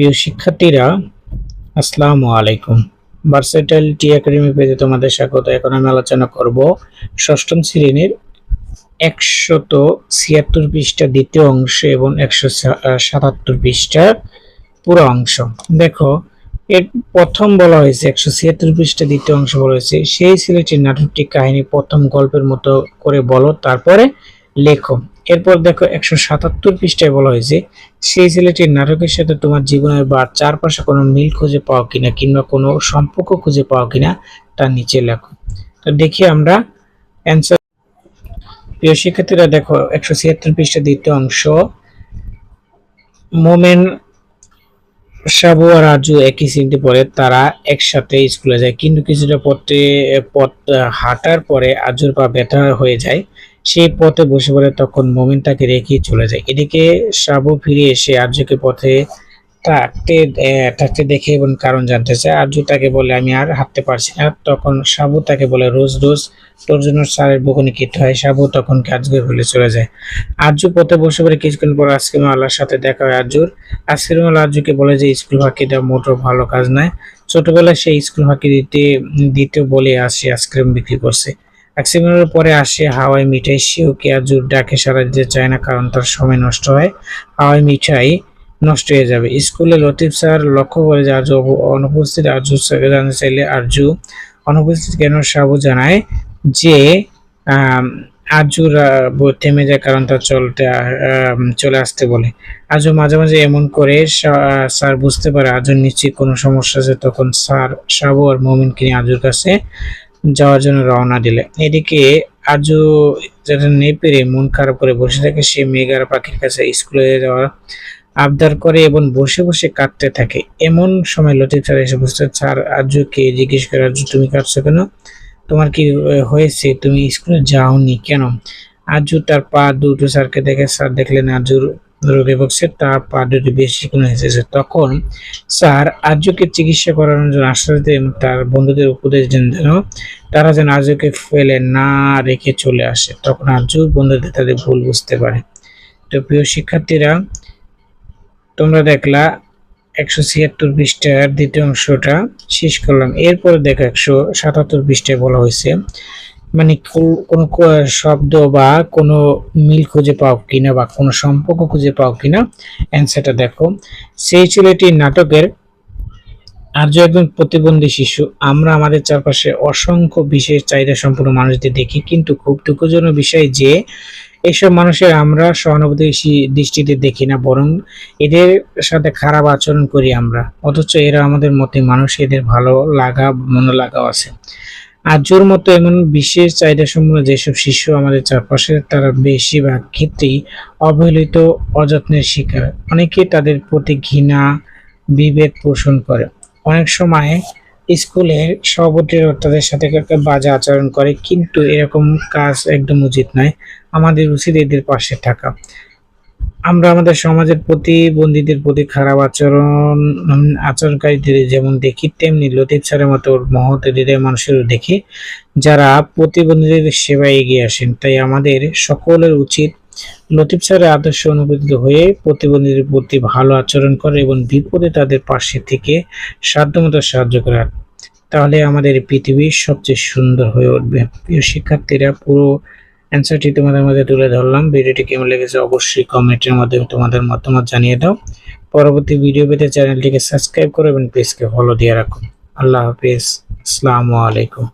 প্রিয় শিক্ষার্থীরা, আসসালামু আলাইকুম। ভার্সেটাইল টি একাডেমি পেজে তোমাদের স্বাগত। এখন আমি আলোচনা করব ষষ্ঠম শ্রেণির একশত ছিয়াত্তর পৃষ্ঠা দ্বিতীয় অংশ এবং একশো সাতাত্তর পৃষ্ঠার পুরো অংশ। দেখো, এর প্রথম বলা হয়েছে, একশো ছিয়াত্তর পৃষ্ঠা দ্বিতীয় অংশ বলা হয়েছে। সেই সিলেটের নাটকটি কাহিনী প্রথম গল্পের মতো করে বলো, তারপরে লেখো। এরপর দেখো একশো সাতাত্তর পৃষ্ঠায় বলা হয়েছে, সেই ছেলেটির নাটকের সাথে তোমার জীবনের বা চারপাশে কোনো মিল খুঁজে পাও কিনা কিংবা কোনো সম্পর্ক খুঁজে পাও কিনা তার নিচে লেখো। তো দেখি আমরা অ্যান্সার প্রিয় শিক্ষার্থীরা, দেখো একশো ছিয়াত্তর পৃষ্ঠা দ্বিতীয় অংশ। মোমেন, সাবু আর রাজু একই শ্রেণীতে পড়ে, তারা একসাথে স্কুলে যায়। কিন্তু কিছুটা পথে, পথ হাঁটার পরে আজুর পা ব্যথা হয়ে যায়। সেই পথে বসে পড়ে তখন মোমিন তাকে রেখে চলে যায়। এদিকে সাবু ফিরে এসে আর্যকে পথে থাকতে থাকতে দেখে এবং কারণ জানতে চায়। আর্য তাকে বলে, আমি আর হাঁটতে পারছি না। তখন সাবু তাকে বলে, রোজ রোজ তোর জন্য সারের বকুনি খেতে হয়। সাবু তখন কাজকে ভুলে চলে যায়। আর্য পথে বসে পড়ে কিছুক্ষণ পর আজকের আল্লাহর সাথে দেখা হয় আর্যুর। আজকের আর্যকে বলে যে, স্কুল ফাঁকি দেওয়া মোটর ভালো কাজ নয়। ছোটবেলায় সে স্কুল ফাঁকি দিতে দিতে বলে আসে আইসক্রিম বিক্রি করছে। আইসক্রিমের পরে আসে হাওয়াই মিঠাই, সেও কে আজুর ডাকে সারা দিতে চায় না, কারণ তার সময় নষ্ট হয়। হাওয়াই মিঠাই নষ্ট হয়ে যাবে। স্কুলে লতিফ স্যার লক্ষ্য করে যে আর্য অনুপস্থিত আর্য জানতে চাইলে আর্য অনুপস্থিত কেন সাবু জানায় যে আজুর থেমে যায় কারণ তার চলতে চলে আসতে বলে। আজও মাঝে মাঝে এমন করে স্যার বুঝতে পারে আজও নিশ্চিত কোনো সমস্যা আছে, তখন স্যার সাবু আর মমিনকে নিয়ে আজুর কাছে যাওয়ার জন্য রওনা দিলে। এদিকে আজও যেটা নেই পেরে মন খারাপ করে বসে থাকে, সে মেঘার পাখির কাছে স্কুলে যাওয়ার আবদার করে এবং বসে বসে কাঁদতে থাকে। এমন সময় লতিফ স্যার এসে বুঝতে স্যার আজকে জিজ্ঞেস করে আজু তুমি কাঁদছো কেন? তোমার কি হয়েছে? তুমি স্কুলে যাওনি কেন? আজু তার পা দুটো স্যারকে দেখে, স্যার, দেখলেন আজুর রোগে তার পা দুটি বেশি কোনো এসেছে তখন স্যার আর্যকে চিকিৎসা করানোর জন্য আশ্বাস দিয়ে তার বন্ধুদের উপদেশ দেন যেন তারা যেন আর্যকে ফেলে না রেখে চলে আসে। তখন আর্য বন্ধুদের তাদের ভুল বুঝতে পারে। তো প্রিয় শিক্ষার্থীরা, তোমরা দেখলা একশো ছিয়াত্তর পৃষ্ঠার দ্বিতীয় অংশটা শেষ করলাম। এরপরে দেখো একশো সাতাত্তর পৃষ্ঠায় বলা হয়েছে মানে কোনো শব্দ বা কোনো মিল খুঁজে পাও কিনা বা কোনো সম্পর্ক খুঁজে পাও কিনা অ্যান্সারটা দেখো। সেই ছেলেটি নাটকের আর্য একজন প্রতিবন্ধী শিশু। আমরা আমাদের চারপাশে অসংখ্য বিশেষ চাহিদা সম্পূর্ণ মানুষদের দেখি, কিন্তু খুব দুঃখজনক বিষয় যে এসব মানুষের আমরা সহানুভূতি দৃষ্টিতে দেখি না, বরং এদের সাথে খারাপ আচরণ করি আমরা। অথচ এরা আমাদের মতে মানুষ, এদের ভালো লাগা মনে লাগাও আছে। আজুর মতো এমন বিশেষ চাহিদা সম্পন্ন যেসব শিশু আমাদের চারপাশে, তারা বেশিরভাগ ক্ষেত্রেই অবহেলিত, অযত্নের শিকার। অনেকে তাদের প্রতি ঘৃণা, বিভেদ পোষণ করে। অনেক সময় স্কুলের সভাপতিরা তাদের সাথে বাজে আচরণ করে, কিন্তু এরকম কাজ একদম উচিত নয়। আমাদের উচিত এদের পাশে থাকা। আমরা আমাদের সমাজের প্রতিবন্ধীদের প্রতি খারাপ আচরণ আচরণকারীদের যেমন দেখি, তেমনি লতিফ স্যারের মতো মহৎ হৃদয় মানুষেরও দেখি, যারা প্রতিবন্ধীদের সেবায় এগিয়ে আসেন। তাই আমাদের সকলের উচিত লতিফ স্যারের আদর্শ অনুভূত হয়ে প্রতিবন্ধীদের প্রতি ভালো আচরণ করে এবং বিপদে তাদের পাশে থেকে সাধ্যমতো সাহায্য করার তাহলে আমাদের পৃথিবী সবচেয়ে সুন্দর হয়ে উঠবে। প্রিয় শিক্ষার্থীরা, পুরো অ্যান্সারটি তোমাদের মধ্যে তুলে ধরলাম। ভিডিওটি কেমন লেগেছে অবশ্যই কমেন্টের মাধ্যমে তোমাদের মতামত জানিয়ে দাও। পরবর্তী ভিডিও পেতে চ্যানেলটিকে সাবস্ক্রাইব করো এবং পেজকে ফলো দিয়ে রাখো। আল্লাহ হাফিজ। আসসালামু আলাইকুম।